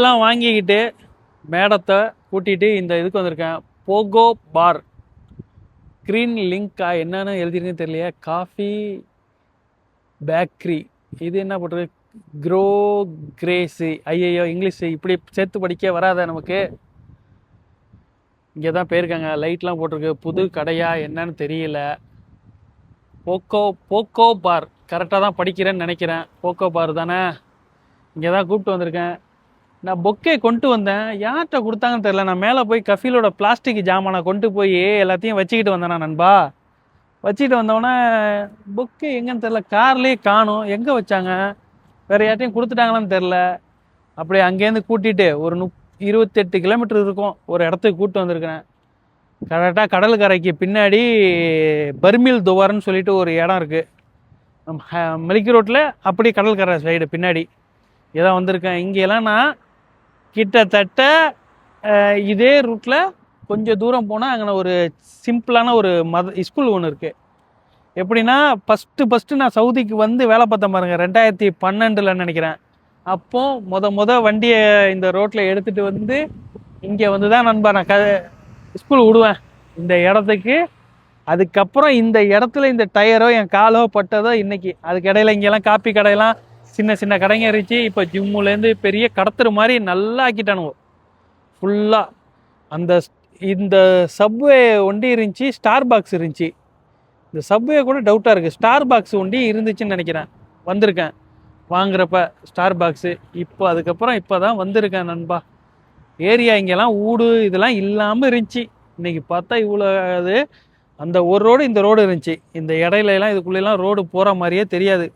எல்லாம் வாங்கிக்கிட்டு மேடத்தை கூட்டிகிட்டு இந்த இதுக்கு வந்திருக்கேன். போகோ பார். க்ரீன் லிங்க்கா என்னென்னு எழுதிருக்குன்னு தெரியலையே. காஃபி பேக்கரி இது என்ன போட்டிருக்கு? க்ரோ கிரேஸு ஐயையோ இங்கிலீஷ் இப்படி சேர்த்து படிக்க வராத நமக்கு. இங்கே தான் போயிருக்காங்க. லைட்லாம் போட்டிருக்கு. புது கடையா என்னன்னு தெரியல. போக்கோ போக்கோ பார். கரெக்டாக தான் படிக்கிறேன்னு நினைக்கிறேன். போக்கோ பார் தானே? இங்கே தான் கூப்பிட்டு வந்திருக்கேன். நான் பொக்கே கொண்டு வந்தேன். யார்கிட்ட கொடுத்தாங்கன்னு தெரில நான் மேலே போய் கஃபீலோட பிளாஸ்டிக் ஜாமானை கொண்டு போய் எல்லாத்தையும் வச்சுக்கிட்டு வந்தேனா நண்பா? வச்சுக்கிட்டு வந்தோடனே பொக்கே எங்கேன்னு தெரில கார்லேயே காணும். எங்கே வச்சாங்க? வேறு யார்ட்டையும் கொடுத்துட்டாங்களான்னு தெரில அப்படியே அங்கேருந்து கூட்டிகிட்டு ஒரு முப் இருபத்தெட்டு கிலோமீட்டர் இருக்கும். ஒரு இடத்துக்கு கூப்பிட்டு வந்திருக்கிறேன். கரெக்டாக கடற்கரைக்கு பின்னாடி பர்மில் துவார்னு சொல்லிட்டு ஒரு இடம் இருக்குது மெலிக்கி ரோட்டில் அப்படியே கடல்கரை சைடு பின்னாடி. இதான் வந்திருக்கேன். இங்கெல்லாம் நான் கிட்டத்தட்ட இதே ரூட்டில் கொஞ்சம் தூரம் போனால் அங்கே ஒரு சிம்பிளான ஒரு மத ஸ்கூல் ஒன்று இருக்குது எப்படின்னா ஃபஸ்ட்டு ஃபஸ்ட்டு நான் சவுதிக்கு வந்து வேலை பார்த்தேன் பாருங்கள் ரெண்டாயிரத்தி பன்னெண்டில் நினைக்கிறேன். அப்போ மொத மொத வண்டியை இந்த ரோட்டில் எடுத்துகிட்டு வந்து இங்கே வந்து தான் நண்பா நான் க ஸ்கூல் விடுவேன். இந்த இடத்துக்கு அதுக்கப்புறம் இந்த இடத்துல இந்த டயரோ என் காலோ பட்டதோ இன்றைக்கி அதுக்கு இடையில இங்கெல்லாம் காப்பி கடையெல்லாம் சின்ன சின்ன கடைங்க இருந்துச்சு. இப்போ ஜிம்முலேருந்து பெரிய கடத்துற மாதிரி நல்லா ஆக்கிட்டானுங்க. ஃபுல்லாக அந்த ஸ்- இந்த சப்வே ஒண்டி இருந்துச்சு ஸ்டார் பாக்ஸ் இருந்துச்சு. இந்த சப்வே கூட டவுட்டாக இருக்குது ஸ்டார் பாக்ஸ் ஒண்டி இருந்துச்சுன்னு நினைக்கிறேன். வந்திருக்கேன். வாங்குறப்ப ஸ்டார் பாக்ஸு இப்போ அதுக்கப்புறம் இப்போ தான் வந்திருக்கேன் நண்பா. ஏரியா இங்கெல்லாம் ஊடு இதெல்லாம் இல்லாமல் இருந்துச்சு. இன்றைக்கி பார்த்தா இவ்வளோ அது. அந்த ஒரு ரோடு இந்த ரோடு இருந்துச்சு. இந்த இடையிலலாம் இதுக்குள்ளெல்லாம் ரோடு போகிற மாதிரியே தெரியாது.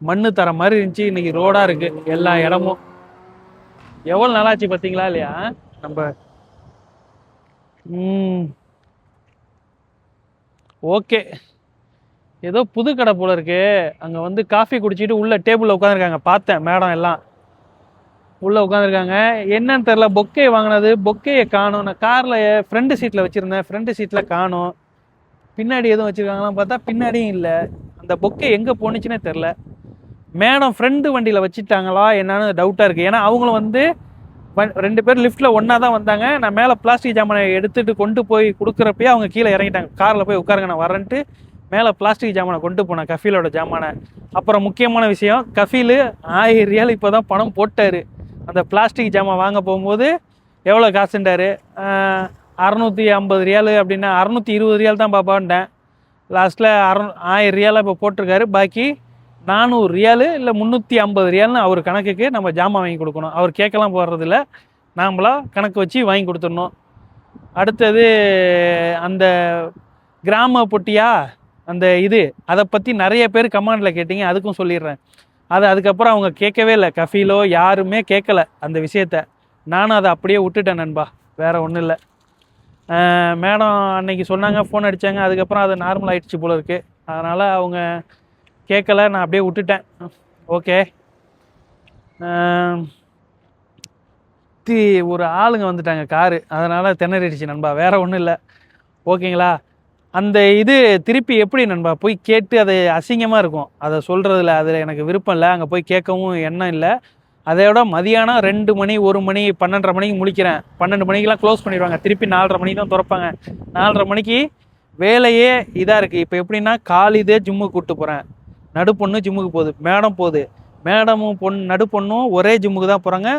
மண் தர மாதிரி இருந்துச்சு. இன்னைக்கு ரோடாக இருக்குது எல்லா இடமும். எவ்வளோ நல்லாச்சு பார்த்தீங்களா இல்லையா? நம்ம ம். ஓகே. ஏதோ புது கடை போல இருக்கு. அங்கே வந்து காஃபி குடிச்சிட்டு உள்ள டேபிளில் உட்காந்துருக்காங்க பார்த்தேன் மேடம் எல்லாம். உள்ள உட்காந்துருக்காங்க என்னன்னு தெரில பொக்கே வாங்கினது. பொக்கையை காணும். நான் காரில் ஃப்ரண்ட் சீட்டில் வச்சுருந்தேன். ஃப்ரண்ட் சீட்டில் காணும். பின்னாடி எதுவும் வச்சுருக்காங்களான்னு பார்த்தா பின்னாடியும் இல்லை. அந்த பொக்கே எங்கே போணுச்சுன்னே தெரில மேடம் ஃப்ரெண்டு வண்டியில் வச்சுட்டாங்களா என்னன்னு டவுட்டாக இருக்குது ஏன்னா அவங்களும் வந்து ரெண்டு பேர் லிஃப்ட்டில் ஒன்றா தான் வந்தாங்க. நான் மேலே பிளாஸ்டிக் ஜாமானை எடுத்துகிட்டு கொண்டு போய் கொடுக்குறப்பயே அவங்க கீழே இறங்கிட்டாங்க. காரில் போய் உட்காருங்க நான் வரேன்ட்டு மேலே பிளாஸ்டிக் ஜாமானை கொண்டு போனேன் கஃபீலோட ஜாமானை. அப்புறம் முக்கியமான விஷயம் கஃபீலு ஆயிரம் ரியால் இப்போ தான் பணம் போட்டார். அந்த பிளாஸ்டிக் ஜாமான் வாங்க போகும்போது எவ்வளோ காசுண்டார் அறநூற்றி ஐம்பது ரியால் அப்படின்னா அறநூற்றி இருபது ரியால் தான் பாப்பான்ட்டேன். லாஸ்ட்டில் அற ஆயிரம் ரியாலாக இப்போ போட்டிருக்காரு. பாக்கி நானூறு ரியாலு இல்லை முந்நூற்றி ஐம்பது ரியால்னு அவர் கணக்குக்கு நம்ம ஜாமான் வாங்கி கொடுக்கணும். அவர் கேட்கலாம் போடுறதில்ல. நாம்ளா கணக்கு வச்சு வாங்கி கொடுத்துடணும். அடுத்தது அந்த கிராம பொட்டியா? அந்த இது அதை பற்றி நிறைய பேர் கமாண்டில் கேட்டீங்க அதுக்கும் சொல்லிடுறேன். அது அதுக்கப்புறம் அவங்க கேட்கவே இல்லை. கஃபீலோ யாருமே கேட்கல அந்த விஷயத்த. நானும் அதை அப்படியே விட்டுட்டேன் நண்பா. வேறு ஒன்றும் இல்லை. மேடம் அன்னைக்கு சொன்னாங்க ஃபோன் அடித்தாங்க அதுக்கப்புறம் அது நார்மல் ஆகிடுச்சு போல இருக்குது அதனால் அவங்க கேட்கல நான் அப்படியே விட்டுட்டேன். ஓகே. தி ஒரு ஆளுங்க வந்துட்டாங்க காரு. அதனால் திணறிடுச்சு நண்பா. வேற ஒன்றும் இல்லை. ஓகேங்களா? அந்த இது திருப்பி எப்படி நண்பா? போய் கேட்டு அது அசிங்கமாக இருக்கும். அதை சொல்கிறதுல அதில் எனக்கு விருப்பம் இல்லை. அங்கே போய் கேட்கவும் எண்ணம் இல்லை. அதையோட மதியானம் ரெண்டு மணி ஒரு மணி பன்னெண்டரை மணிக்கு முழிக்கிறேன். பன்னெண்டு மணிக்கெலாம் க்ளோஸ் பண்ணிடுவாங்க. திருப்பி நாலரை மணிக்கு தான் திறப்பாங்க. நாலரை மணிக்கு வேலையே இதாக இருக்குது இப்போ எப்படின்னா காலிதே ஜிம்முக்கு கூப்பிட்டு போகிறேன் நடு பொண்ணு ஜிம்முக்கு போகுது. மேடம் போகுது. மேடமும் பொண்ணு நடு பொண்ணும் ஒரே ஜிம்முக்கு தான் போகிறாங்க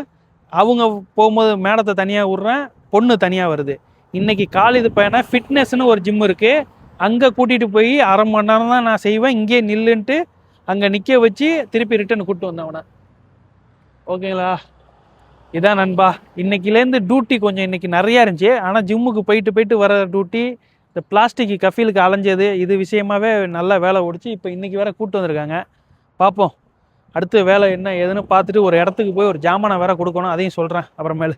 அவங்க போகும்போது மேடத்தை தனியாக விட்றேன் பொண்ணு தனியாக வருது. இன்றைக்கி காலிது பையனை ஃபிட்னஸ்னு ஒரு ஜிம் இருக்குது அங்கே கூட்டிகிட்டு போய் அரை மணி நேரம் தான் நான் செய்வேன். இங்கேயே நில்லுன்ட்டு அங்கே நிற்க வச்சு திருப்பி ரிட்டர்ன் கூப்பிட்டு வந்தவனை ஓகேங்களா? இதான் நண்பா. இன்னைக்குலேருந்து டியூட்டி கொஞ்சம் இன்னைக்கு நிறையா இருந்துச்சு. ஆனால் ஜிம்முக்கு போயிட்டு போயிட்டு வர டியூட்டி இந்த பிளாஸ்டிக் கஃபீலுக்கு அலைஞ்சது இது விஷயமாவே நல்லா வேலை ஓடிச்சு. இப்போ இன்றைக்கி வேறு கூட்டு வந்திருக்காங்க. பார்ப்போம் அடுத்து வேலை என்ன ஏதுன்னு பார்த்துட்டு ஒரு இடத்துக்கு போய் ஒரு ஜாமானை வேற கொடுக்கணும். அதையும் சொல்கிறேன் அப்புறமேலு.